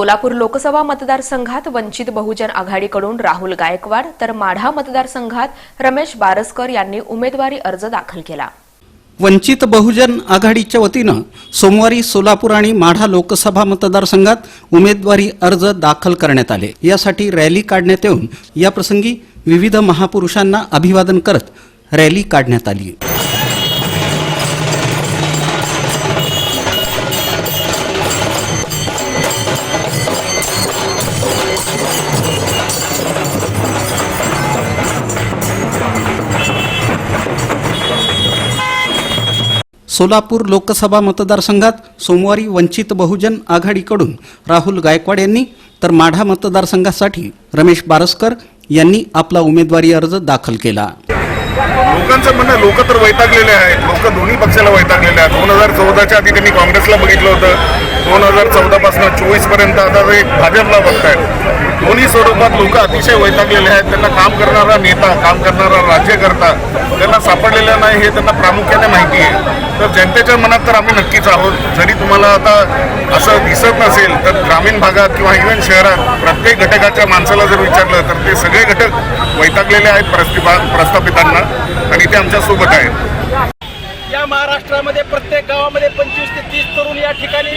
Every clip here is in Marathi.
सोलापूर लोकसभा मतदारसंघात वंचित बहुजन आघाडीकडून राहुल गायकवाड तर माढा मतदारसंघात रमेश बारसकर यांनी उमेदवारी अर्ज दाखल केला. वंचित बहुजन आघाडीच्या वतीनं सोमवारी सोलापूर आणि माढा लोकसभा मतदारसंघात उमेदवारी अर्ज दाखल करण्यात आले. यासाठी रॅली काढण्यात येऊन याप्रसंगी विविध महापुरुषांना अभिवादन करत रॅली काढण्यात आली. सोलापूर लोकसभा मतदारसंघात सोमवारी वंचित बहुजन आघाडीकडून राहुल गायकवाड यांनी तर माढा मतदारसंघासाठी रमेश बारसकर यांनी आपला उमेदवारी अर्ज दाखल केला. लोकांचं म्हणणं लोक तर वैतागलेले आहेत. लोक दोन्ही पक्षाला वैतागलेले आहेत. दोन हजार चौदाच्या आधी त्यांनी काँग्रेसला बघितलं होतं. दोन हजार चौदापासून चोवीसपर्यंत आता ते भाजपला बघतायत. दोन्ही स्वरूपात लोक अतिशय वैतागलेले आहेत. त्यांना काम करणारा नेता काम करणारा राज्यकर्ता त्यांना सापडलेला नाही हे त्यांना प्रामुख्याने माहिती आहे. तर जनतेच्या मनात तर आम्ही नक्कीच आहोत. जरी तुम्हाला आता असं दिसत नसेल तर ग्रामीण भागात किंवा इव्हन शहरात प्रत्येक घटकाच्या माणसाला जर विचारलं तर ते सगळे घटक वैतागलेले आहेत प्रस्थिपा प्रस्थापितांना आणि ते आमच्यासोबत आहेत. या महाराष्ट्रामध्ये प्रत्येक गावामध्ये पंचवीस ते तीस तरुण या ठिकाणी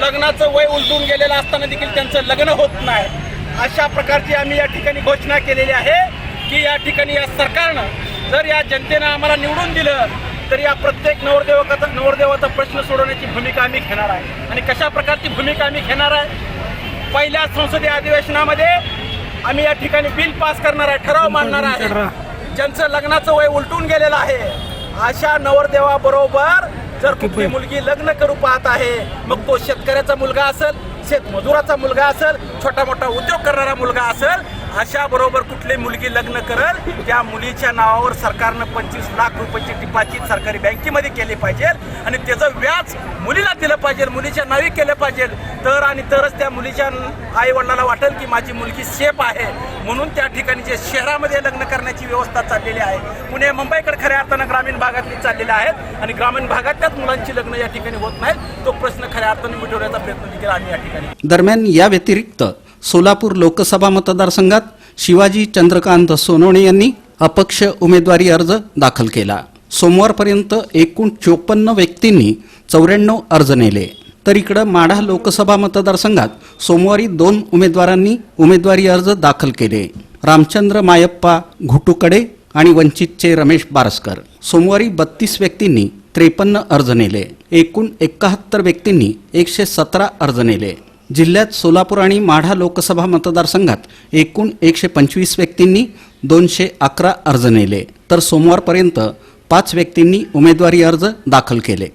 लग्नाचं वय उलटून गेलेलं असताना देखील त्यांचं लग्न होत नाही. अशा प्रकारची आम्ही या ठिकाणी घोषणा केलेली आहे की या ठिकाणी या सरकारनं जर या जनतेनं आम्हाला निवडून दिलं तर या प्रत्येक नवरदेवकाचा नवरदेवाचा प्रश्न सोडवण्याची भूमिका आम्ही घेणार आहे. आणि कशा प्रकारची भूमिका आम्ही घेणार आहे? पहिल्या संसदीय अधिवेशनामध्ये आम्ही या ठिकाणी बिल पास करणार आहे ठराव मांडणार आहे. ज्यांचं लग्नाचं वय उलटून गेलेलं आहे अशा नवरदेवाबरोबर जर कुठली मुलगी लग्न करू पाहत आहे मग तो शेतकऱ्याचा मुलगा असेल शेतमजुराचा मुलगा असेल छोटा मोठा उद्योग करणारा मुलगा असेल अशा बरोबर कुठली मुलगी लग्न करल त्या मुलीच्या नावावर सरकारनं पंचवीस लाख रुपयाची डिपॉझिट सरकारी बँकेमध्ये केले पाहिजे आणि त्याचं व्याज मुलीला दिलं पाहिजे मुलीच्या नावी केलं पाहिजे. तर आणि तरच त्या मुलीच्या आई वडिलाला वाटेल की माझी मुलगी सेफ आहे. म्हणून त्या ठिकाणी जे शहरामध्ये लग्न करण्याची व्यवस्था चाललेली आहे पुणे मुंबईकडे खऱ्या अर्थानं ग्रामीण भागातली चाललेल्या आहेत आणि ग्रामीण भागातल्याच मुलांची लग्न या ठिकाणी होत नाहीत तो प्रश्न खऱ्या अर्थाने मिटवण्याचा प्रयत्न देखील आम्ही या ठिकाणी दरम्यान या व्यतिरिक्त सोलापूर लोकसभा मतदारसंघात शिवाजी चंद्रकांत सोनवणे यांनी अपक्ष उमेदवारी अर्ज दाखल केला. सोमवारपर्यंत एकूण चोपन्न व्यक्तींनी चौऱ्याण्णव अर्ज नेले. तर इकडं माढा लोकसभा मतदारसंघात सोमवारी दोन उमेदवारांनी उमेदवारी अर्ज दाखल केले. रामचंद्र मायप्पा घुटुकडे आणि वंचितचे रमेश बारसकर. सोमवारी बत्तीस व्यक्तींनी त्रेपन्न अर्ज नेले. एकूण एकाहत्तर व्यक्तींनी एकशे सतरा अर्ज नेले. जिल्ह्यात सोलापूर आणि माढा लोकसभा मतदारसंघात एकूण एकशे पंचवीस व्यक्तींनी दोनशे अकरा अर्ज नेले. तर सोमवारपर्यंत पाच व्यक्तींनी उमेदवारी अर्ज दाखल केले.